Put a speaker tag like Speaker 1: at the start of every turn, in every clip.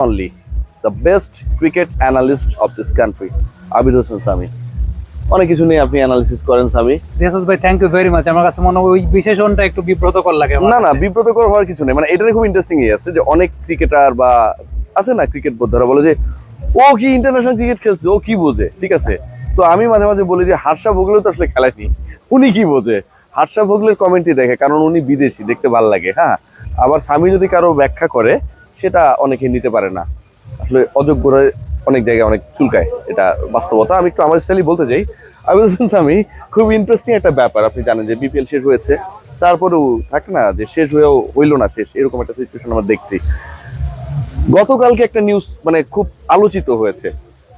Speaker 1: only the best cricket analyst of this country Abir Hossain Sami অনেক কিছু নিয়ে আপনি অ্যানালিসিস করেন সামি
Speaker 2: রিয়াসত ভাই থ্যাংক ইউ ভেরি মাচ আমার কাছে মনে হয় ওই বিশেষণটা একটু বিব্রতকর লাগে
Speaker 1: না না। বিব্রতকর হওয়ার কিছু নেই। মানে এটাতে খুব ইন্টারেস্টিং ইয়ে আছে যে অনেক ক্রিকেটার বা আছে না ক্রিকেট বোদ্ধারা বলে যে ও কি ইন্টারন্যাশনাল ক্রিকেট খেলছে? ও কি বোঝে? ঠিক আছে? তো আমি মাঝে মাঝে বলি যে হার্ষা ভোগলেও তো আসলে খেলেনি উনি কি বোঝে? হার্ষা ভোগলের কমেন্টই দেখে কারণ উনি বিদেশি দেখতে ভালো লাগে হ্যাঁ? আবার স্বামী যদি কারও ব্যাখ্যা করে সেটা অনেকে নিতে পারে না। আসলে অযোগ্যরা অনেক জায়গায় অনেক চুলকায়, এটা বাস্তবতা। আমি একটু আমার স্টাইলই বলতে চাই। স্বামী, খুব ইন্টারেস্টিং একটা ব্যাপার। আপনি জানেন যে বিপিএল শেষ হয়েছে। তারপরেও থাকে না যে শেষ হয়েও হইল না শেষ। এরকম একটা সিচুয়েশন আমরা দেখছি। গতকালকে একটা নিউজ মানে খুব আলোচিত হয়েছে।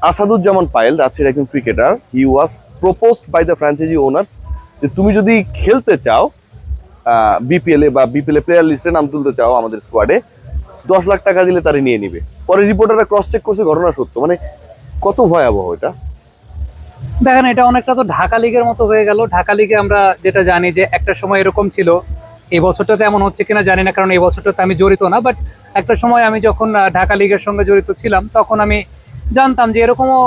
Speaker 1: আসাদুজ্জামান পায়েল রাজশাহীর একজন cricketer he was proposed by the franchise owners যে তুমি যদি খেলতে চাও বিপিএল বা বিপিএল প্লেয়ার লিস্টে নাম তুলতে চাও আমাদের স্কোয়াডে দশ লাখ টাকা দিলে তারা নিয়ে নিবে। পরে রিপোর্টাররা ক্রস চেক করছে ঘটনা সত্য। মানে কত ভয়াবহ এটা?
Speaker 2: দেখেন এটা অনেকটা তো ঢাকা লিগের মতো হয়ে গেল। ঢাকা লিগে আমরা যেটা জানি যে একটা সময় এরকম ছিল। এই বছরটাতে এমন হচ্ছে কিনা জানি না কারণ এই বছরটাতে আমি জড়িত না। বাট একটা সময় আমি যখন ঢাকা লিগের সঙ্গে জড়িত ছিলাম তখন আমি জানতাম যে এরকমও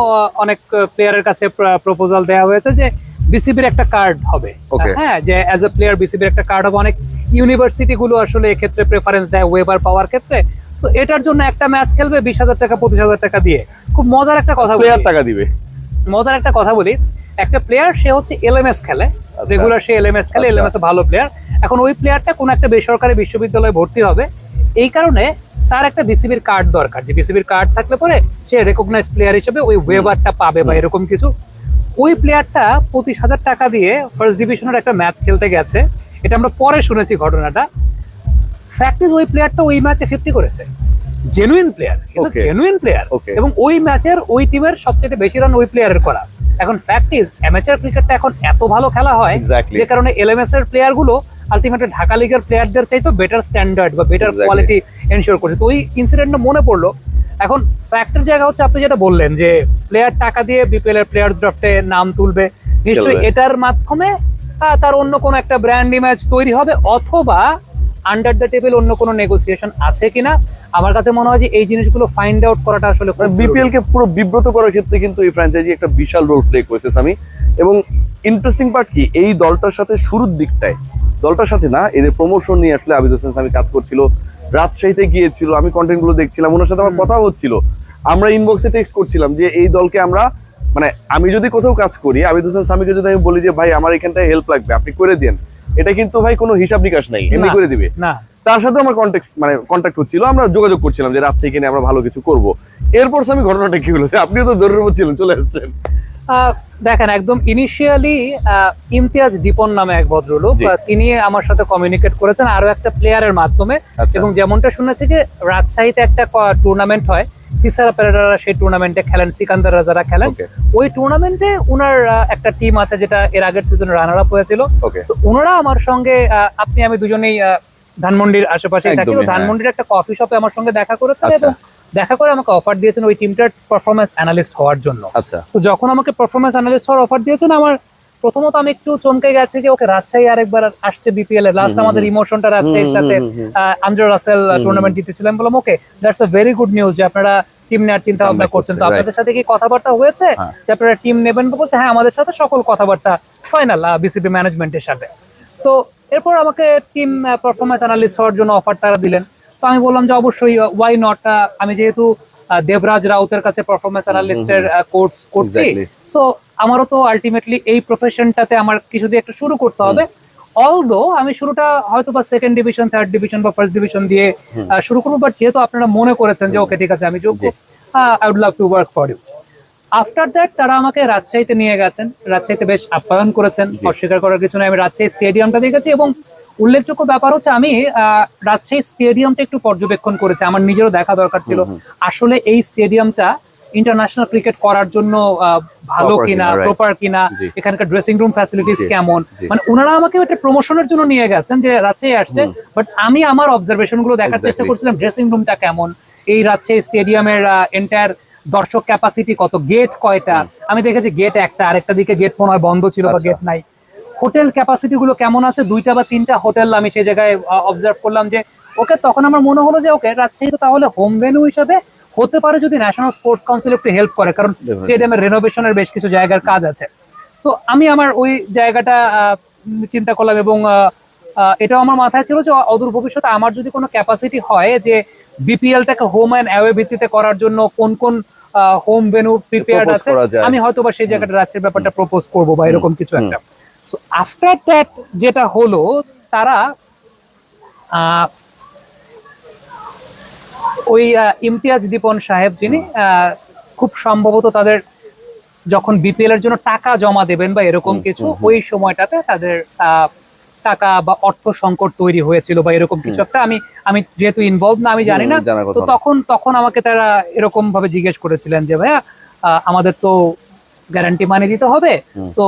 Speaker 2: অনেক প্লেয়ারের কাছে প্রপোজাল দেওয়া হয়েছে যে বিসিবির একটা কার্ড হবে। হ্যাঁ যে অ্যাজ এ প্লেয়ার বিসিবির একটা কার্ড হবে। অনেক ইউনিভার্সিটি গুলো আসলে এক্ষেত্রে প্রেফারেন্স দেয় ওয়েবার পাওয়ার ক্ষেত্রে। সো এটার জন্য একটা ম্যাচ খেলবে বিশ হাজার টাকা পঁচিশ হাজার টাকা দিয়ে। খুব মজার একটা কথা বলি।
Speaker 1: প্লেয়ার টাকা দিবে।
Speaker 2: মজার একটা কথা বলি একটা প্লেয়ার সে হচ্ছে এলএমএস খেলে। রেগুলার সে এলএমএস খেলে
Speaker 1: আচ্ছা।
Speaker 2: এলএমএস ভালো প্লেয়ার এখন ওই প্লেয়ারটা কোনো একটা বেসরকারি বিশ্ববিদ্যালয়ে ভর্তি হবে। এই কারণে তার একটা বিসিবির কার্ড দরকার। যে বিসিবির কার্ড থাকলে পরে সে রেকগনাইজ প্লেয়ার হিসেবে ওই ওয়েবারটা পাবে বা এরকম কিছু। ওই প্লেয়ারটা পঁচিশ হাজার টাকা দিয়ে ফার্স্ট ডিভিশনের একটা ম্যাচ খেলতে গেছে। এটা আমরা পরে শুনেছি ঘটনাটা। ফ্যাক্ট ইজ ওই প্লেয়ারটা ওই ম্যাচে ফিফটি করেছে। Genuine player. জেনুইন প্লেয়ার এবং ওই ম্যাচের ওই টিমের সবচেয়ে বেশি রান ওই প্লেয়ারের করা। এখন ফ্যাক্ট ইজ অ্যামেচার ক্রিকেটটা এখন এত ভালো খেলা হয় যে কারণে এলএমএস এর প্লেয়ারগুলো আলটিমেটলি ঢাকা লিগের প্লেয়ারদের চাইতো বেটার স্ট্যান্ডার্ড বা বেটার কোয়ালিটি এনশিওর করছে। তো ওই ইনসিডেন্টটা মনে পড়ল। এখন ফ্যাক্টের জায়গা হচ্ছে আপনি যেটা বললেন যে প্লেয়ার টাকা দিয়ে বিপিএল এর প্লেয়ার ড্রাফটে নাম তুলবে। নিশ্চয়ই এটার মাধ্যমে তার অন্য কোনো একটা ব্র্যান্ড ইমেজ তৈরি হবে অথবা আন্ডার দ্য টেবিল অন্য কোনো নেগোসিয়েশন আছে কিনা? আমার কাছে মনে হয় যে এই জিনিসগুলো ফাইন্ড আউট করাটা আসলে
Speaker 1: বিপিএল কে পুরো বিব্রত করার ক্ষেত্রে কিন্তু এই ফ্র্যাঞ্চাইজি একটা বিশাল রোল প্লে করেছে আমি এবং ইন্টারেস্টিং পার্ট কি? এই দলটার সাথে শুরুর দিকটায় দলটার সাথে না এদের প্রমোশন নিয়ে আসলে আবিদ হোসেন আমি কাজ করছিল রাজশাহীতে গিয়েছিল আমি কন্টেন্টগুলো দেখছিলাম ওনার সাথে আমার কথা হচ্ছিল। আমরা ইনবক্সে টেক্সট করছিলাম যে এই দলকে আমরা মানে আমি যদি কোথাও কাজ করি আবিদ হোসেন স্বামীকে যদি আমি বলি যে ভাই আমার এখানটায় হেল্প লাগবে আপনি করে দেন এটা কিন্তু ভাই কোনো হিসাব নিকাশ নাই এমনি করে দিবে।
Speaker 2: না।
Speaker 1: তার সাথে আমার কন্ট্যাক্ট মানে কন্ট্যাক্ট হচ্ছিল আমরা যোগাযোগ করছিলাম যে রাজশাহী কিনে আমরা ভালো কিছু করব। এরপর আমি ঘটনাটা কি হলো? আপনিও তো দৌড়ের উপর ছিলেন চলে আসছেন।
Speaker 2: দেখেন একদম ইনিশিয়ালি ইমতিয়াজ দীপন নামে এক ভদ্রলোক তিনি আমার সাথে কমিউনিকেট করেছেন আরও একটা প্লেয়ারের মাধ্যমে
Speaker 1: আচ্ছা।
Speaker 2: এবং যেমনটা শুনেছি যে রাজশাহীতে একটা টুর্নামেন্ট হয় তিসারা প্যারেডারা সেই টুর্নামেন্টে খেলেন সিকান্দার রাজারা খেলেন। ওই টুর্নামেন্টে আহ, একটা টিম আছে যেটা এর আগের সিজনে রানার আপ হয়েছিল ওনারা আমার সঙ্গে আপনি আমি দুজনেই ধানমন্ডির আশেপাশে থাকি।
Speaker 1: হ্যাঁ।
Speaker 2: ধানমন্ডির একটা কফি শপে আমার সঙ্গে দেখা করেছেন
Speaker 1: আচ্ছা।
Speaker 2: এবং দেখা করে আমাকে অফার দিয়েছেন ওই টিমটার পারফরমেন্স অ্যানালিস্ট হওয়ার জন্য।
Speaker 1: আচ্ছা।
Speaker 2: তো যখন আমাকে পারফরমেন্স অ্যানালিস্ট হওয়ার অফার দিয়েছেন আমার প্রথমত আমি একটু চমকে গেছি যে ওকে রাজশাহী আরেকবার আসছে বিপিএল এর লাস্ট আমাদের ইমোশনটা রাজশাহীর সাথে আন্দ্রে রাসেল টুর্নামেন্ট জিতেছিলেন বললাম okay that's a very good news যে আপনারা টিম নেওয়ার চিন্তা ভাবনা করছেন। তো আপনাদের সাথে কি কথাবার্তা হয়েছে?
Speaker 1: হ্যাঁ।
Speaker 2: যে আপনারা টিম নেবেন বলছে হ্যাঁ আমাদের সাথে সকল কথাবার্তা ফাইনাল বিসিবি ম্যানেজমেন্টের সাথে। তো এরপর আমাকে টিম পারফরমেন্স অ্যানালিস্ট হওয়ার জন্য অফার তারা দিলেন। তো আমি বললাম যে অবশ্যই ওয়াই নট আমি যেহেতু দেবরাজ রাউতের কাছে পারফরমেন্স অ্যানালিস্টের কোর্স করছি. সো আমারও তো আলটিমেটলি এই প্রফেশনটাতে আমার কিছু দিয়ে একটু শুরু করতে হবে। অলদো আমি শুরুটা হয়তো বা সেকেন্ড ডিভিশন থার্ড ডিভিশন বা ফার্স্ট ডিভিশন দিয়ে শুরু করব বাট যেহেতু আপনারা মনে করেছেন যে ওকে ঠিক আছে আমি যোগ্য। I would love to work for you after that তারা আমাকে রাজশাহীতে নিয়ে গেছেন। রাজশাহীতে বেশ আপ্যায়ন করেছেন অস্বীকার করার কিছু নয় আমি রাজশাহী স্টেডিয়ামটা দেখেছি এবং উল্লেখযোগ্য ব্যাপার হচ্ছে আমি আহ, রাজশাহী স্টেডিয়ামটা একটু পর্যবেক্ষণ করেছি। আমার নিজেরও দেখা দরকার ছিল। আসলে এই স্টেডিয়ামটা ইন্টারন্যাশনাল ক্রিকেট করার জন্য ভালো কিনা প্রপার কিনা এখানকার ড্রেসিং রুম ফ্যাসিলিটিস কেমন? মানে ওনারা আমাকে একটা প্রমোশনের জন্য নিয়ে গেছেন যে রাজশাহী আসছে বাট আমি আমার অবজারভেশনগুলো দেখার চেষ্টা করছিলাম ড্রেসিং রুমটা কেমন এই রাজশাহী স্টেডিয়ামের এন্টায়ার দর্শক ক্যাপাসিটি কত গেট কয়টা? আমি দেখেছি গেট একটা আরেকটা দিকে গেট মনে হয় বন্ধ ছিল বা
Speaker 1: আচ্ছা।
Speaker 2: গেট নাই। হোটেল ক্যাপাসিটি গুলো কেমন আছে? দুইটা বা তিনটা হোটেল আমি সেই জায়গায় অবজার্ভ করলাম যে ওকে তখন আমার মনে হলো যে ওকে রাজশাহী তো তাহলে হোম ভেন্যু হিসাবে হতে পারে যদি ন্যাশনাল স্পোর্টস কাউন্সিল একটু হেল্প করে কারণ. স্টেডিয়ামের রেনোভেশনের বেশ কিছু জায়গার কাজ আছে। তো আমি আমার ওই জায়গাটা চিন্তা করলাম এবং এটাও আমার মাথায় ছিল যে অদূর ভবিষ্যতে আমার যদি কোনো ক্যাপাসিটি হয় যে বিপিএলটাকে হোম অ্যান্ড অ্যাওয়ে ভিত্তিতে করার জন্য কোন কোন হোম ভেনু প্রিপেয়ার্ড
Speaker 1: Propose
Speaker 2: আছে আমি হয়তো বা সেই জায়গাটা রাজ্যের ব্যাপারটা প্রপোজ করব বা এরকম কিছু একটা। সো আফটার দ্যাট যেটা হলো তারা আহ, ওই ইমতিয়াজ দীপন সাহেব যিনি খুব সম্ভবত তাদের যখন বিপিএল এর জন্য টাকা জমা দেবেন বা এরকম কিছু। ওই সময়টাতে তাদের টাকা বা অর্থ সংকট তৈরি হয়েছিল বা এরকম কিছু একটা আমি আমি যেহেতু ইনভলভ না আমি জানি না তো তখন তখন আমাকে তারা এরকম ভাবে জিজ্ঞেস করেছিলেন যে ভাইয়া আমাদের তো গ্যারান্টি মানি দিতে হবে so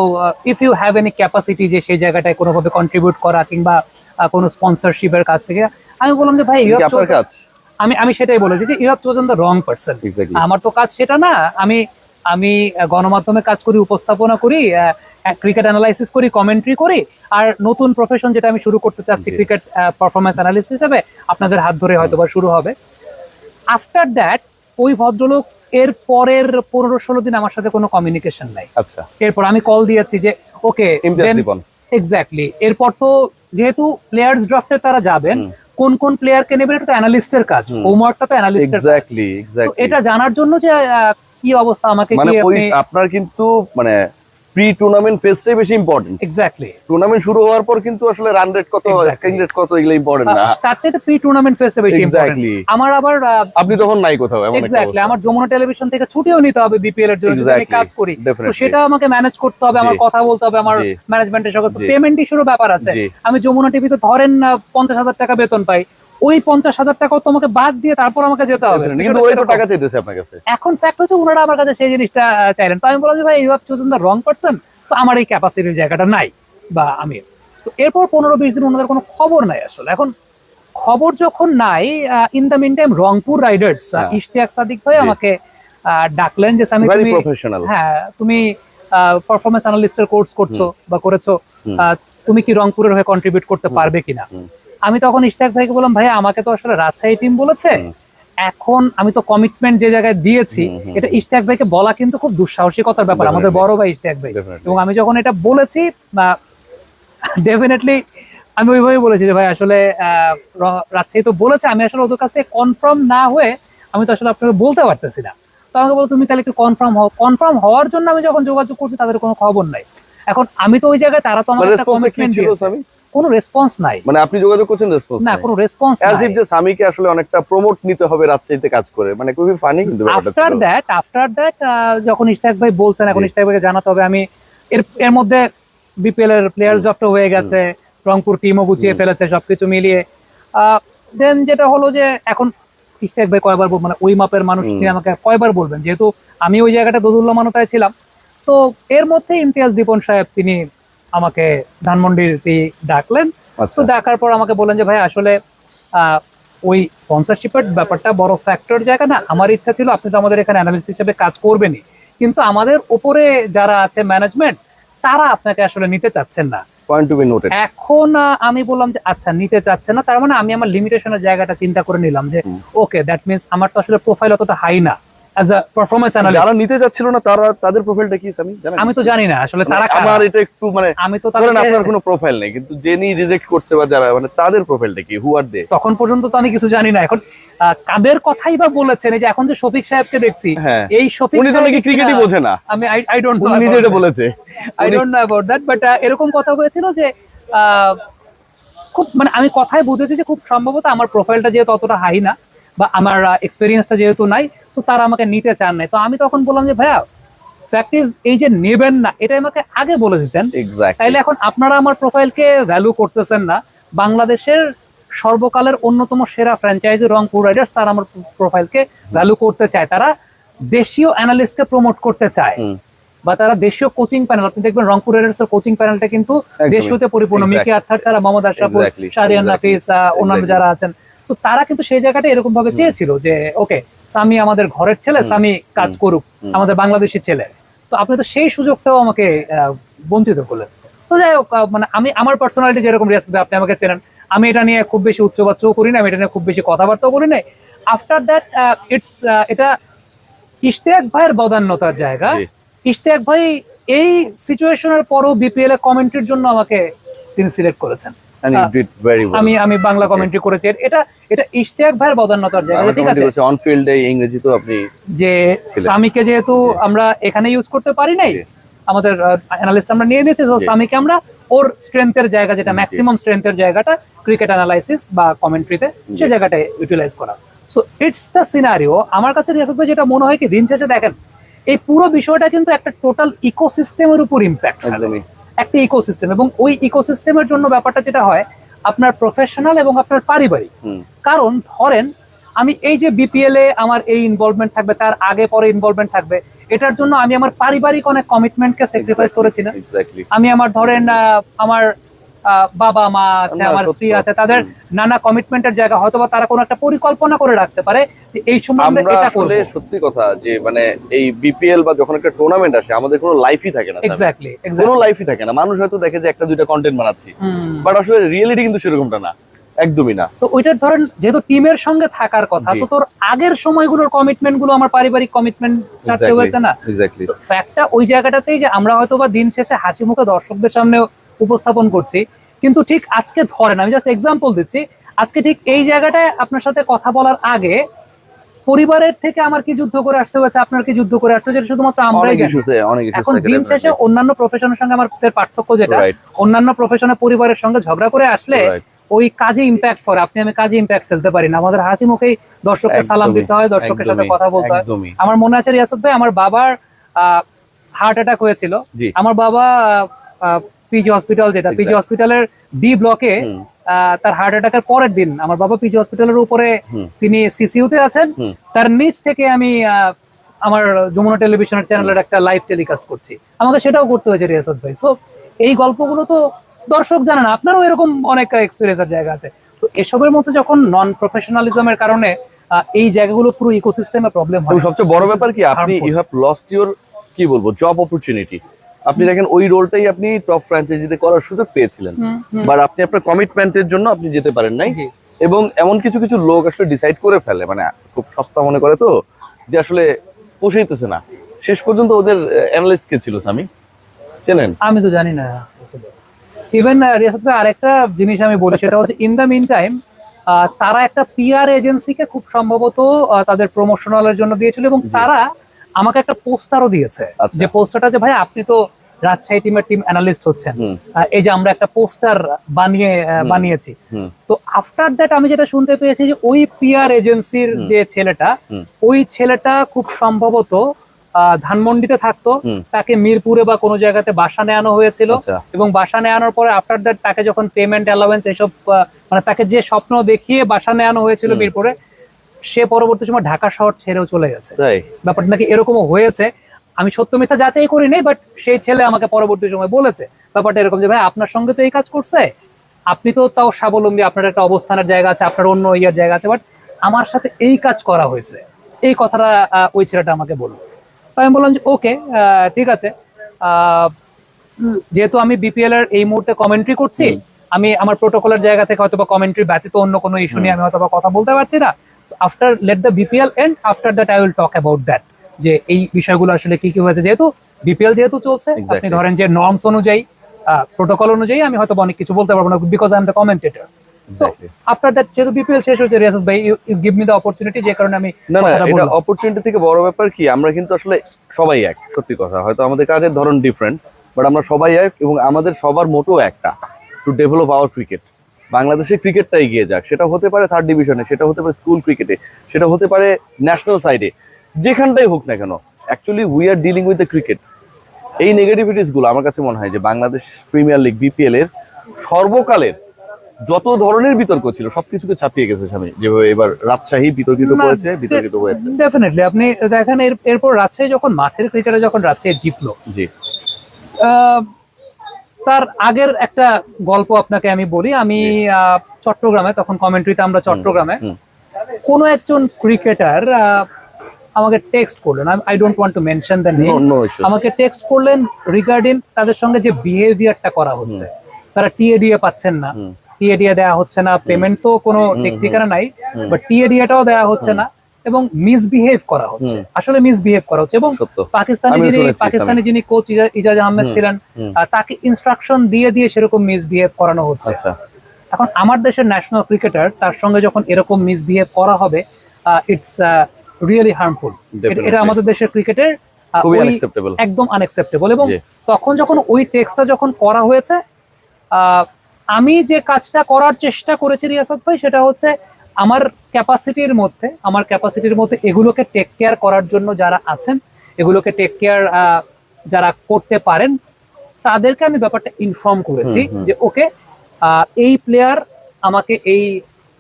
Speaker 2: if you have any capacity যে সেই জায়গাটায় কোনোভাবে কন্ট্রিবিউট করা কিংবা কোনো স্পন্সরশিপের কাছ থেকে আমি বললাম যে ভাই আমি আমি সেটাই বলেছি যে you have chosen the wrong person আমার তো কাজ সেটা না আমি আমি গণমাধ্যমে কাজ করি উপস্থাপনা করি ক্রিকেট অ্যানালাইসিস করি কমেন্ট্রি করি আর নতুন প্রফেশন যেটা আমি শুরু করতে চাচ্ছি ক্রিকেট পারফরমেন্স অ্যানালিস্ট হিসেবে আপনাদের হাত ধরে হয়তো বা শুরু হবে। আফটার দ্যাট ওই ভদ্রলোক এর পরের পনেরো ষোলো দিন আমার সাথে কোনো কমিউনিকেশন নাই।
Speaker 1: আচ্ছা।
Speaker 2: এরপর আমি কল দিয়েছি যে ওকে এক্স্যাক্টলি এরপর তো যেহেতু প্লেয়ার্স ড্রাফটে তারা যাবেন। কোন কোন প্লেয়ারকে নেবেন এটা তো অ্যানালিস্টের কাজ।
Speaker 1: হুম।
Speaker 2: হোমওয়ার্কটা তো অ্যানালিস্টের কাজ।
Speaker 1: এক্স্যাক্টলি এক্স্যাক্টলি
Speaker 2: এটা জানার জন্য যে কি অবস্থা আমাকে
Speaker 1: মানে আপনার কিন্তু মানে প্রি টুর্নামেন্ট ফেজটাই বেশি ইম্পর্টেন্ট
Speaker 2: এক্স্যাক্টলি
Speaker 1: টুর্নামেন্ট শুরু হওয়ার পর কিন্তু আসলে রান রেট কত
Speaker 2: Exactly.
Speaker 1: রেট কত এগুলো ইম্পর্টেন্ট না।
Speaker 2: তার চাইতে প্রি টুর্নামেন্ট ফেজটা বেশি
Speaker 1: এক্স্যাক্টলি
Speaker 2: আমার আবার
Speaker 1: আপনি তখন নাই কোথাও এমন
Speaker 2: এক্স্যাক্টলি আমার যমুনা টেলিভিশন থেকে ছুটিও নিতে হবে বিপিএল এর জন্য আমি কাজ করি। তো সেটা আমাকে ম্যানেজ করতে হবে আমার কথা বলতে হবে আমার। ম্যানেজমেন্টের সঙ্গে। পেমেন্ট ইস্যুরও ব্যাপার আছে। আমি যমুনা টিভিতে ধরেন পঞ্চাশ হাজার টাকা বেতন পাই। ওই পঞ্চাশ হাজার টাকা তোমাকে বাদ দিয়ে তারপর আমাকে যেতে হবে।
Speaker 1: কিন্তু ওই তো টাকা চাইতেছে আপনার কাছে।
Speaker 2: এখন ফ্যাক্ট হচ্ছে ওনারা আমার কাছে সেই জিনিসটা চাইলেন। তো আমি বললাম যে ভাই you have chosen the wrong person তো আমার এই ক্যাপাসিটির জায়গাটা নাই বা আমি তো এরপর পনেরো বিশ দিন ওনাদের কোনো খবর নাই আসলে। এখন খবর যখন নাই in the meantime Rangpur riders
Speaker 1: হ্যাঁ।
Speaker 2: ইশতিয়াক সাদিক ভাই আমাকে ডাকলেন যে আমি তুমি হ্যাঁ তুমি পারফরমেন্স অ্যানালিস্টের কোর্স করছ বা করেছ তুমি কি রংপুরের হয়ে কন্ট্রিবিউট করতে পারবে কিনা। আমি তখন ইশতিয়াক ভাইকে বললাম ভাই আমাকে তো আসলে রাজশাহী টিম বলেছে। এখন আমি তো কমিটমেন্ট যে জায়গায় দিয়েছি এটা ইশতিয়াক ভাইকে বলা কিন্তু খুব দুঃসাহসিকতার ব্যাপার আমাদের বড় ভাই ইশতিয়াক ভাই। এবং আমি যখন এটা বলেছি ডেফিনেটলি আমি ওইভাবে বলেছি যে ভাই আসলে আহ, রাজশাহী তো বলেছে আমি আসলে ওদের কাছ থেকে কনফার্ম না হয়ে আমি তো আসলে আপনাকে বলতে পারতেছি না। তো আমাকে বলো তুমি তাহলে একটু কনফার্ম হও। কনফার্ম হওয়ার জন্য আমি যখন যোগাযোগ করছি তাদের কোনো খবর নাই। এখন আমি তো ওই জায়গায় তারা তো আমার
Speaker 1: মানে
Speaker 2: কমিটমেন্ট দিয়েছে। কোনো রেসপন্স নাই।
Speaker 1: মানে আপনি যোগাযোগ করছেন রেসপন্স
Speaker 2: না কোনো রেসপন্স
Speaker 1: অ্যাজ ইফ যে সামিকে আসলে অনেকটা প্রমোট নিতে হবে রাজশাহীতে কাজ করে। মানে খুবই ফানি কিন্তু
Speaker 2: আফটার দ্যাট আফটার দ্যাট যখন ইশতাক ভাই বলছেন এখন ইশতাক ভাইকে জানাতে হবে আমি এর এর মধ্যে বিপিএল এর প্লেয়ার্স ড্রাফটও হয়ে গেছে রংপুর টিমও গুছিয়ে ফেলেছে সবকিছু মিলিয়ে। দেন যেটা হলো যে এখন ইশতাক ভাই কয়বার মানে ওই মাপের মানুষ। তিনি আমাকে কয়বার বলবেন? যেহেতু আমি ওই জায়গাটা দোদুল্যমানতায় ছিলাম। তো এর মধ্যে ইমতিয়াজ দীপন সাহেব তিনি আমাকে ধানমন্ডির ডাকলেন।
Speaker 1: আচ্ছা।
Speaker 2: তো দেখার পর আমাকে বললেন যে ভাই আসলে ওই স্পন্সরশিপের ব্যাপারটা বড় ফ্যাক্টর জায়গা না। আমার ইচ্ছা ছিল আপনি তো আমাদের এখানে অ্যানালিস্ট হিসেবে কাজ করবেনই। কিন্তু আমাদের উপরে যারা আছে ম্যানেজমেন্ট তারা আপনাকে আসলে নিতে চাচ্ছেন না। এখন আমি বললাম যে আচ্ছা নিতে চাচ্ছে না। তার মানে আমি আমার লিমিটেশনের জায়গাটা চিন্তা করে নিলাম যে ওকে দ্যাট মিনস আমার তো আসলে প্রোফাইল অতটা হাই না। অ্যাজ আ পারফরমেন্স অ্যানালিস্ট
Speaker 1: যারা নিতে যাচ্ছিল না তারা তাদের প্রোফাইলটা কি জানেন?
Speaker 2: আমি তো জানি না আসলে তারা
Speaker 1: আমার এটা একটু মানে
Speaker 2: আমি তো তাদেরকে-
Speaker 1: আপনার কোনো প্রোফাইল নেই কিন্তু রিজেক্ট করছে বা যারা মানে তাদের প্রোফাইলটা কি? হু আর দে
Speaker 2: তখন পর্যন্ত তো আমি কিছু জানি না। এখন কাদের কথাই বা বলেছেন? এই যে এখন যে শফিক সাহেবকে দেখছি
Speaker 1: হ্যাঁ।
Speaker 2: এই শফিক
Speaker 1: উনি তো নাকি ক্রিকেটই বোঝে না।
Speaker 2: আমি আই ডোন্ট নো
Speaker 1: নিজে এটা বলেছে।
Speaker 2: I don't know about that but এরকম কথা হয়েছিল যে খুব মানে আমি কথাই বুঝেছি যে খুব সম্ভবত আমার প্রোফাইলটা যেহেতু অতটা হাই না বা আমার এক্সপিরিয়েন্সটা যেহেতু নাই তো তারা আমাকে নিতে চান নাই। তো আমি তখন বললাম যে ভাইয়া ইজ এই যে নেবেন না এটা আমাকে আগে বলে দিতেন। তাইলে এখন আপনারা আমার প্রোফাইলকে ভ্যালু করতেছেন না। বাংলাদেশের সর্বকালের অন্যতম সেরা ফ্র্যাঞ্চাইজি রংপুর রাইডার্স তারা আমার প্রোফাইলকে ভ্যালু করতে চায়। তারা দেশীয় অ্যানালিস্টকে প্রমোট করতে চায়। বা তারা দেশীয় কোচিং প্যানেল আপনি দেখবেন রংপুর রাইডার্স এর কোচিং প্যানেলটা কিন্তু। দেশীয়তে পরিপূর্ণ. মিকি আর্থার ছাড়া মোহাম্মদ আশরাফুল শাহরিয়ান নাফিস অন্যান্য যারা আছেন। সো তারা কিন্তু সেই জায়গাটা এরকম ভাবে চেয়েছিল যে ওকে সামি আমাদের ঘরের ছেলে সামি কাজ করুক আমাদের বাংলাদেশি ছেলে। তো আপনি তো সেই সুযোগটাও আমাকে বঞ্চিত করলেন। তো যাই হোক মানে আমি আমার পার্সোনালিটি যেরকম রেসপেক্ট আপনি আমাকে চেনেন। আমি এটা নিয়ে খুব বেশি উচ্চবাচ্যও করি না আমি এটা নিয়ে খুব বেশি কথাবার্তাও বলি না। আফটার দ্যাট ইটস এটা ইশতিয়াক ভাইয়ের বদান্যতার জায়গা।
Speaker 1: জি।
Speaker 2: ইশতিয়াক ভাই এই সিচুয়েশনের পরও বিপিএল এ কমেন্ট্রির জন্য আমাকে তিনি সিলেক্ট করেছেন। আমি আমি বাংলা কমেন্ট্রি করেছি। এটা এটা ইশতিয়াক ভাইয়ের বদান্যতার জায়গা। ঠিক আছে?
Speaker 1: অন ফিল্ডে ইংরেজি তো আপনি
Speaker 2: যে। সামিকে যেহেতু আমরা এখানে ইউজ করতে পারি নাই আমাদের অ্যানালিস্ট আমরা নিয়ে নিয়েছি সামিকে আমরা ওর স্ট্রেংথের জায়গা যেটা ম্যাক্সিমাম স্ট্রেংথের জায়গাটা ক্রিকেট অ্যানালাইসিস বা কমেন্ট্রিতে সে ইউটিলাইজ করা। সো ইটস দ্য সিনারিও আমার কাছে রিয়াসত ভাই যেটা মনে হয় কি দিন শেষে দেখেন এই পুরো বিষয়টা কিন্তু একটা টোটাল ইকোসিস্টেমের উপর ইম্প্যাক্ট
Speaker 1: একদমই।
Speaker 2: একটা ইকোসিস্টেম এবং ওই ইকোসিস্টেমের জন্য ব্যাপারটা যেটা হয় আপনার প্রফেশনাল এবং আপনার পারিবারিক। কারণ ধরেন আমি এই যে বিপিএল এ আমার এই ইনভলভমেন্ট থাকবে তার আগে পরে ইনভলভমেন্ট থাকবে এটার জন্য আমি আমার পারিবারিক অনেক কমিটমেন্টকে স্যাক্রিফাইস করেছি না। আমি আমার ধরেন আমার বাবা মা আছে আমার স্ত্রী আছে তাদের নানা কমিটমেন্টের জায়গা হয়তো বা তারা কোনো একটা পরিকল্পনা করে রাখতে পারে যে এই সময় আমরা এটা করব।
Speaker 1: সত্যি কথা যে মানে এই বিপিএল বা যখন একটা টুর্নামেন্ট আসে আমাদের কোনো লাইফই থাকে না
Speaker 2: এক্স্যাক্টলি
Speaker 1: কোনো লাইফই থাকে না। মানুষ হয়তো দেখে যে একটা দুইটা কন্টেন্ট বানাচ্ছি। বাট আসলে রিয়েলিটি কিন্তু সেরকমটা না। একদমই না।
Speaker 2: সো ওইটার ধরেন যেহেতু টিমের সঙ্গে থাকার কথা তো তোর আগের সময়গুলোর কমিটমেন্টগুলো আমার পারিবারিক কমিটমেন্ট ছাড়তে হয়েছে না? ফ্যাক্টটা ওই জায়গাটাতেই যে আমরা হয়তো বা দিন শেষে হাসি মুখে দর্শকদের সামনে উপস্থাপন করছি। কিন্তু ঠিক আজকে ধরেন আমি জাস্ট এক্সাম্পল দিচ্ছি। আজকে ঠিক এই জায়গাটায় আপনার সাথে কথা বলার আগে পরিবারের থেকে আমার কি যুদ্ধ করে আসতে হয়েছে আপনার কি যুদ্ধ করে আসতে হয়েছে শুধুমাত্র আমরাই এখন দিন শেষে অন্যান্য প্রফেশনের সঙ্গে আমাদের পার্থক্য যেটা অন্যান্য প্রফেশনে পরিবারের সঙ্গে ঝগড়া করে আসলে ওই কাজে ইম্প্যাক্ট পড়ে আপনি আমি কাজে ইম্প্যাক্ট ফেলতে পারি না। আমাদের হাসি মুখেই দর্শককে সালাম দিতে হয় দর্শকের সাথে কথা বলতে হয়। আমার মনে আছে রিয়াসত ভাই আমার বাবার হার্ট অ্যাটাক হয়েছিল। আমার বাবা পিজি হসপিটাল যেটা পিজি. হসপিটালের বি ব্লকে। তার হার্ট অ্যাটাকের পরের দিন আমার বাবা পিজি হসপিটালের উপরে। তিনি সিসিউতে আছেন। তার নিচ থেকে আমি আমার যমুনা টেলিভিশনের চ্যানেলের একটা লাইভ টেলিকাস্ট করছি। আমাকে সেটাও করতে হয়েছে রিয়াসত ভাই। সো এই গল্পগুলো তো দর্শক জানে না আপনারও এরকম অনেক এক্সপিরিয়েন্সের জায়গা আছে। তো এসবের মধ্যে যখন নন প্রফেশনালিজমের কারণে এই জায়গাগুলো পুরো ইকোসিস্টেমে প্রবলেম হয়।
Speaker 1: সবচেয়ে বড় ব্যাপার কি আপনি ইউ হ্যাভ লস্ট ইউর কি বলব জব অপরচুনিটি আপনি দেখেন ওই রোলটাই আপনি টপ ফ্র্যাঞ্চাইজিতে করার সুযোগ পেয়েছিলেন। বাট আপনি আপনার কমিটমেন্টের জন্য আপনি যেতে পারেন নাই। এবং এমন কিছু কিছু লোক আসলে ডিসাইড করে ফেলে মানে খুব সস্তা মনে করে তো যে আসলে পোষাইতেছে না। শেষ পর্যন্ত ওদের অ্যানালিস্ট কে ছিল স্বামী? চেনেন?
Speaker 2: আমি তো জানি না। ইভেন রিয়াসত আরেকটা জিনিস আমি বলি সেটা হচ্ছে ইন দ্য মিন টাইম তারা একটা পিআর এজেন্সিকে খুব সম্ভবত তাদের প্রমোশনালের জন্য দিয়েছিল এবং তারা আমাকে একটা পোস্টারও দিয়েছে।
Speaker 1: আচ্ছা।
Speaker 2: যে পোস্টারটা যে ভাই আপনি তো রাজশাহী টিমের টিম অ্যানালিস্ট হচ্ছেন। এই যে আমরা একটা পোস্টার বানিয়ে বানিয়েছি। তো আফটার দ্যাট আমি যেটা শুনতে পেয়েছি যে ওই পিআর এজেন্সির যে ছেলেটা ওই ছেলেটা খুব সম্ভবত ধানমন্ডিতে থাকতো। তাকে মিরপুরে বা কোনো জায়গাতে বাসা নেওয়ানো হয়েছিল।
Speaker 1: আচ্ছা।
Speaker 2: এবং বাসা নেওয়ানোর পরে আফটার দ্যাট তাকে যখন পেমেন্ট অ্যালাওয়েন্স এসব মানে তাকে যে স্বপ্ন দেখিয়ে বাসা নেওয়ানো হয়েছিল মিরপুরে সে পরবর্তী সময় ঢাকা শহর ছেড়েও চলে গেছে। ব্যাপারটা নাকি এরকমও হয়েছে। আমি সত্য মিথ্যা যাচাই করি নাই বাট সেই ছেলে আমাকে পরবর্তী সময় বলেছে। ব্যাপারটা এরকম যে ভাই আপনার সঙ্গে তো এই কাজ করছে আপনি তো তাও স্বাবলম্বী আপনার একটা অবস্থানের জায়গা আছে আপনার অন্য ইয়ার জায়গা আছে বাট আমার সাথে এই কাজ করা হয়েছে। এই কথাটা ওই ছেলেটা আমাকে বলল। তো আমি বললাম যে ওকে ঠিক আছে। আহ, যেহেতু আমি বিপিএল এর এই মুহূর্তে কমেন্ট্রি করছি আমি আমার প্রোটোকলের জায়গা থেকে হয়তো বা কমেন্ট্রি ব্যতীত অন্য কোনো ইস্যু নিয়ে আমি হয়তো বা কথা বলতে পারছি না। After let the BPL end after that I will talk about that যে এই বিষয়গুলো আসলে কি কি হয়েছে যেহেতু বিপিএল যেহেতু চলছে আপনি ধরেন যে নর্মস অনুযায়ী প্রোটোকল অনুযায়ী আমি হয়তো অনেক কিছু বলতে পারব না because I am the commentator so after that যেহেতু বিপিএল শেষ হয়েছে রিয়াসত ভাই you give me the opportunity যে কারণে আমি
Speaker 1: না না এটা অপরচুনিটি থেকে বড় ব্যাপার কি আমরা কিন্তু আসলে সবাই এক সত্যি কথা। হয়তো আমাদের কাজের ধরন ডিফারেন্ট বাট আমরা সবাই এক এবং আমাদের সবার মোটো একটা টু ডেভেলপ আওয়ার ক্রিকেট বাংলাদেশের ক্রিকেটটা এগিয়ে যাক সেটা হতে পারে থার্ড ডিভিশনে সেটা হতে পারে স্কুল ক্রিকেটে সেটা হতে পারে ন্যাশনাল সাইডে যেখানটাই হোক না কেন actually we are dealing with the cricket এই নেগেটিভিটিসগুলো আমার কাছে মনে হয় যে বাংলাদেশ প্রিমিয়ার লিগ বিপিএল এর সর্বকালের যত ধরনের বিতর্ক ছিল সবকিছুকে ছাপিয়ে গেছে স্বামী। যেভাবে এবার রাজশাহী বিতর্কিত করেছে বিতর্কিত হয়েছে।
Speaker 2: ডেফিনেটলি আপনি দেখেন এর এরপর রাজশাহী যখন মাঠের ক্রিকেটে যখন রাজশাহী জিতলো
Speaker 1: জি।
Speaker 2: তার আগের একটা গল্প আপনাকে আমি বলি। আমি চট্টগ্রামে তখন কমেন্ট্রিতে আমরা চট্টগ্রামে। কোনো একজন ক্রিকেটার আমাকে টেক্সট করলেন। I don't want to mention the name. আমাকে টেক্সট করলেন রিগার্ডিং তাদের সঙ্গে যে বিহেভিয়ারটা করা হচ্ছে। তারা টিএ দিয়ে পাচ্ছেন না। টিএডিএ দেওয়া হচ্ছে না। পেমেন্ট তো কোনো ঠিকানা নাই। বাট টিএডিএটাও দেওয়া হচ্ছে না এবং মিসবিহেভ করা হচ্ছে। আসলে মিসবিহেভ করা হচ্ছে এবং পাকিস্তানি যিনি পাকিস্তানি যিনি কোচ ইজাজ আহমেদ ছিলেন তাকে ইনস্ট্রাকশন দিয়ে দিয়ে সেরকম মিসবিহেভ করানো হচ্ছে।
Speaker 1: আচ্ছা।
Speaker 2: এখন আমার দেশের ন্যাশনাল ক্রিকেটার তার সঙ্গে যখন এরকম মিসবিহেভ করা হবে ইটস রিয়েলি হার্মফুল এটা আমাদের দেশের ক্রিকেটের একদম আনএক্সেপ্টেবল এবং তখন যখন ওই টেক্সটটা যখন করা হয়েছে আমি যে কাজটা করার চেষ্টা করেছি রিয়াসাত ভাই সেটা হচ্ছে আমার ক্যাপাসিটির মধ্যে আমার ক্যাপাসিটির মধ্যে এগুলোকে টেক কেয়ার করার জন্য যারা আছেন এগুলোকে টেক কেয়ার যারা করতে পারেন তাদেরকে আমি ব্যাপারটা ইনফর্ম করেছি। যে ওকে এই প্লেয়ার আমাকে এই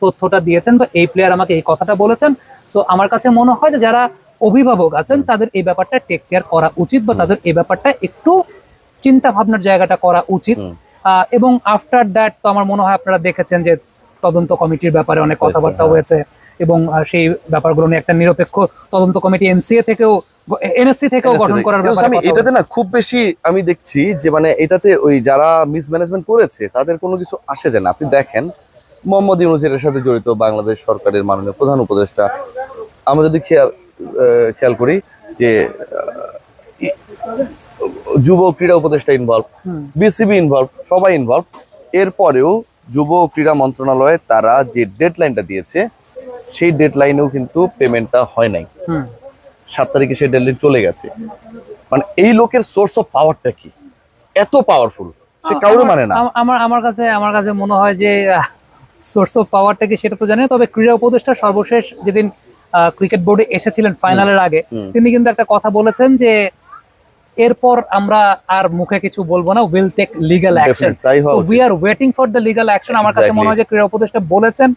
Speaker 2: তথ্যটা দিয়েছেন বা এই প্লেয়ার আমাকে এই কথাটা বলেছেন সো আমার কাছে মনে হয় যে যারা অভিভাবক আছেন তাদের এই ব্যাপারটা টেক কেয়ার করা উচিত বা তাদের এই ব্যাপারটা একটু চিন্তা ভাবনার জায়গাটা করা উচিত। এবং আফটার দ্যাট তো আমার মনে হয় আপনারা দেখেছেন যে তদন্ত কমিটির ব্যাপারে অনেক কথাবার্তা
Speaker 1: হ্যাঁ।
Speaker 2: হয়েছে এবং সেই ব্যাপারগুলো নিয়ে একটা নিরপেক্ষ তদন্ত কমিটি এনসিএ থেকেও এনএসসি থেকেও গঠন করার ব্যাপারে
Speaker 1: আমি এটাতে না খুব বেশি আমি দেখছি যে মানে এটাতে ওই যারা মিসম্যানেজমেন্ট করেছে তাদের কোনো কিছু আসে যায় না। আপনি দেখেন মোহাম্মদ ইউনুসের এর সাথে জড়িত বাংলাদেশ সরকারের মাননীয় প্রধান উপদেষ্টা। আমরা যদি খেয়াল খেয়াল করি যে যুব ক্রীড়া উপদেষ্টা ইনভলভ বিসিবি ইনভলভ সবাই ইনভলভ এরপরেও যুব ক্রীড়া মন্ত্রণালয়ে তারা যে ডেডলাইনটা দিয়েছে সেই ডেডলাইনেও কিন্তু পেমেন্টটা হয় নাই। সাত তারিখে সেই ডেডলাইন চলে গেছে। মানে এই লোকের সোর্স অফ পাওয়ারটা কি? এত পাওয়ারফুল সে কাউরে মানে না।
Speaker 2: আমার আমার কাছে আমার কাছে মনে হয় যে সোর্স অফ পাওয়ারটা কি সেটা তো জানি তবে ক্রীড়া উপদেষ্টা সর্বশেষ যেদিন ক্রিকেট বোর্ডে এসেছিলেন ফাইনালের আগে তিনি কিন্তু একটা কথা বলেছেন যে এরপর আমরা আর মুখে কিছু বলব না will take legal action we are waiting for the legal action আমার কাছে মনে হয় যে ক্রীড়া উপদেষ্টা বলেছেন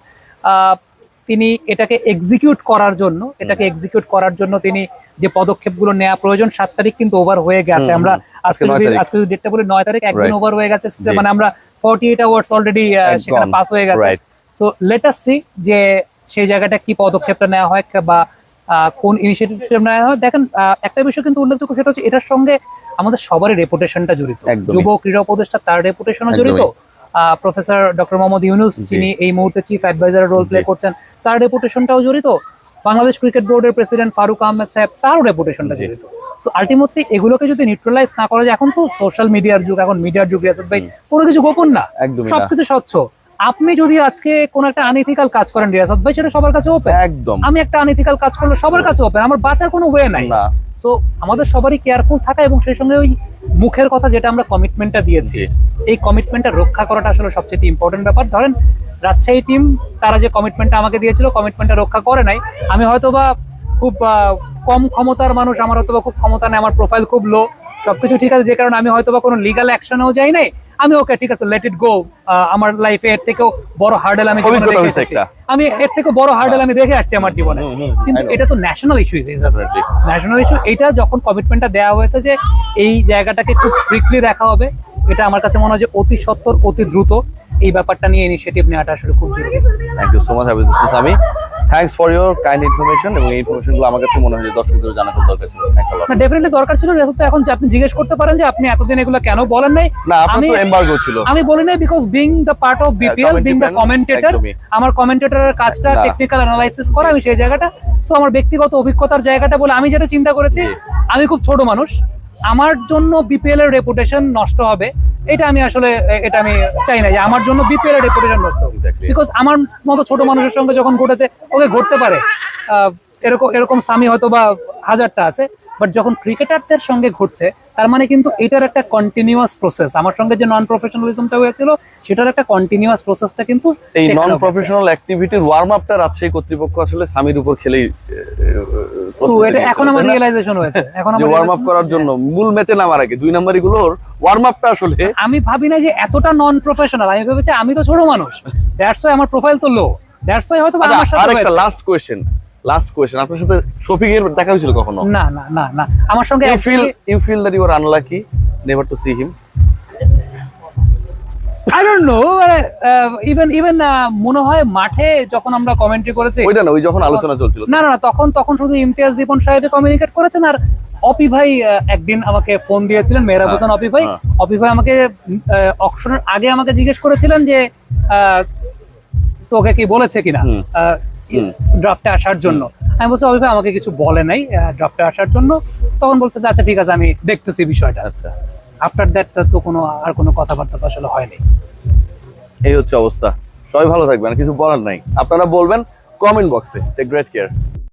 Speaker 2: তিনি এটাকে এক্সিকিউট করার জন্য এটাকে এক্সিকিউট করার জন্য তিনি যে পদক্ষেপগুলো নেওয়া প্রয়োজন সাত তারিখ কিন্তু ওভার হয়ে গেছে। আমরা। আজকে
Speaker 1: আজকে
Speaker 2: যদি আজকে যদি ডেটটা বলি নয় তারিখ একদিন ওভার হয়ে গেছে। মানে আমরা ফর্টি এইট আওয়ার্স অলরেডি সেখানে পাস হয়ে গেছে. সো লেট সি যে সেই জায়গাটা কি পদক্ষেপটা নেওয়া হয় বা কোন ইনিশিয়েটিভ নেওয়া হয়। দেখেন একটা বিষয় কিন্তু উল্লেখযোগ্য সেটা হচ্ছে এটার সঙ্গে আমাদের সবারই রেপুটেশনটা জড়িত। যুব ক্রীড়া উপদেষ্টা তার রেপুটেশনও জড়িত। Professor doctor Mohammad Yunus. যিনি এই মুহূর্তে চিফ অ্যাডভাইজার রোল প্লে করছেন। তার রেপুটেশনটাও জড়িত। বাংলাদেশ ক্রিকেট বোর্ডের প্রেসিডেন্ট ফারুক আহমেদ সাহেব তারও রেপুটেশনটা জড়িত। সো আলটিমেটলি এগুলোকে যদি নিউট্রালাইজ না করা যায় এখন তো সোশ্যাল মিডিয়ার যুগ এখন মিডিয়ার যুগ রিয়াসত ভাই কোনো কিছু গোপন না। সবকিছু স্বচ্ছ। আপনি যদি আজকে কোন একটা আনইথিক্যাল কাজ করেন রিয়াসত ভাই সেটা সবার কাছে ওপেন
Speaker 1: একদম।
Speaker 2: আমি একটা আনইথিক্যাল কাজ করলে সবার কাছে ওপেন আমার বাঁচার কোনো ওয়ে নাই। সো আমাদের সবারই কেয়ারফুল থাকা এবং সেই সঙ্গে ওই মুখের কথা যেটা আমরা কমিটমেন্টটা দিয়েছি এই কমিটমেন্টটা রক্ষা করাটা আসলে সবচেয়ে ইম্পর্টেন্ট ব্যাপার। ধরেন রাজশাহী টিম তারা যে কমিটমেন্টটা আমাকে দিয়েছিল কমিটমেন্টটা রক্ষা করে নাই। আমি হয়তো বা খুব কম ক্ষমতার মানুষ আমার হয়তো বা খুব ক্ষমতা নেই আমার প্রোফাইল খুব লো সবকিছু ঠিক আছে যে কারণে আমি হয়তো বা কোনো লিগাল অ্যাকশনেও যাই নাই। আমি ওকে ঠিক আছে লেট ইট গো আমার লাইফে এর থেকেও বড় হার্ডেল আমি। আমি এর থেকে বড় হার্ডেল আমি দেখে আসছি আমার জীবনে। কিন্তু এটা তো ন্যাশনাল ইস্যু ন্যাশনাল ইস্যু এটা যখন কমিটমেন্টটা দেওয়া হয়েছে যে এই জায়গাটাকে খুব স্ট্রিক্টলি রাখা হবে এটা আমার কাছে মনে হয় যে অতি সত্তর অতি দ্রুত এই ব্যাপারটা নিয়ে ইনিশিয়েটিভ নেওয়াটা আসলে খুব জরুরি।
Speaker 1: থ্যাংক ইউ সো মাচ আমি thanks for your kind information এবং এই ইনফরমেশনগুলো আমার কাছে মনে হয় যে দর্শকদের জানা খুব দরকার ছিল। থ্যাংকস
Speaker 2: না ডেফিনেটলি দরকার ছিল। রেজাল্ট তো এখন যে আপনি জিজ্ঞেস করতে পারেন যে আপনি এতদিন এগুলো কেন বলেন নাই?
Speaker 1: না আপনার
Speaker 2: আমি
Speaker 1: তো এমবার্গো ছিল।
Speaker 2: আমি বলি নাই because being the part of BPL being the commentator আমার কমেন্টেটরের কাজটা টেকনিক্যাল অ্যানালাইসিস করা আমি সেই জায়গাটা সো আমার ব্যক্তিগত অভিজ্ঞতার জায়গাটা বলে আমি যেটা চিন্তা করেছি আমি খুব ছোট মানুষ আমার জন্য বিপিএল এর রেপুটেশন নষ্ট হবে এটা আমি আসলে এটা আমি চাই না যে আমার জন্য বিপিএল এর রেপুটেশন নষ্ট হবে। বিকজ আমার মতো ছোট মানুষের সঙ্গে যখন ঘটেছে ওকে ঘটতে পারে। আহ, এরকম এরকম স্বামী হয়তো বা হাজারটা আছে বাট যখন ক্রিকেটারদের সঙ্গে ঘটছে তার মানে কিন্তু এটার একটা কন্টিনিউয়াস প্রসেস আমার সঙ্গে যে নন প্রফেশনালিজমটা হয়েছিল সেটার একটা কন্টিনিউয়াস প্রসেসটা কিন্তু
Speaker 1: এই নন প্রফেশনাল অ্যাক্টিভিটির ওয়ার্ম আপটা রাজশাহী কর্তৃপক্ষ আসলে স্বামীর উপর খেলেই
Speaker 2: তো এটা এখন আমার রিয়েলাইজেশন হয়েছে। এখন আমার
Speaker 1: ওয়ার্ম আপ করার জন্য মূল ম্যাচে নামার আগে। দুই নাম্বারি গুলোর ওয়ার্ম আপটা আসলে
Speaker 2: আমি ভাবি না যে এতটা নন প্রফেশনাল আমি ভেবেছি আমি তো ছোট মানুষ। দ্যাটস ওয়াই আমার প্রোফাইল তো লো দ্যাটস ওয়াই হয়তো আমার সাথে।
Speaker 1: লাস্ট কোয়েশ্চেন লাস্ট কোয়েশ্চেন আপনার সাথে শফিকের দেখা হয়েছিল কখনো?
Speaker 2: না না না না। আমার সঙ্গে
Speaker 1: you feel you feel that you are unlucky never to see him
Speaker 2: I don't know, even even মনে হয় মাঠে যখন আমরা কমেন্ট্রি করেছি
Speaker 1: ওইটা না ওই যখন আলোচনা চলছিল।
Speaker 2: না না না তখন তখন শুধু ইমতিয়াজ দীপন সাহেব কমিউনিকেট করেছেন আর অপি ভাই একদিন আমাকে ফোন দিয়েছিলেন মেহরাব
Speaker 1: হ্যাঁ,
Speaker 2: হোসেন অপি ভাই।
Speaker 1: হ্যাঁ।
Speaker 2: অপি ভাই আমাকে অকশনের আগে আমাকে জিজ্ঞেস করেছিলেন যে আহ, তোকে কি বলেছে কিনা। ড্রাফটে আসার জন্য। আমি বলছি অভিভাবক ভাই আমাকে কিছু বলে নাই ড্রাফটে আসার জন্য। তখন বলছে যে আচ্ছা ঠিক আছে আমি দেখতেছি বিষয়টা।
Speaker 1: আচ্ছা।
Speaker 2: আফটার দ্যাট তো কোনো আর কোনো কথাবার্তা আসলে হয়নি।
Speaker 1: এই হচ্ছে অবস্থা। সবাই ভালো থাকবেন কিছু বলার নাই। আপনারা বলবেন কমেন্ট বক্সে টেক গ্রেট কেয়ার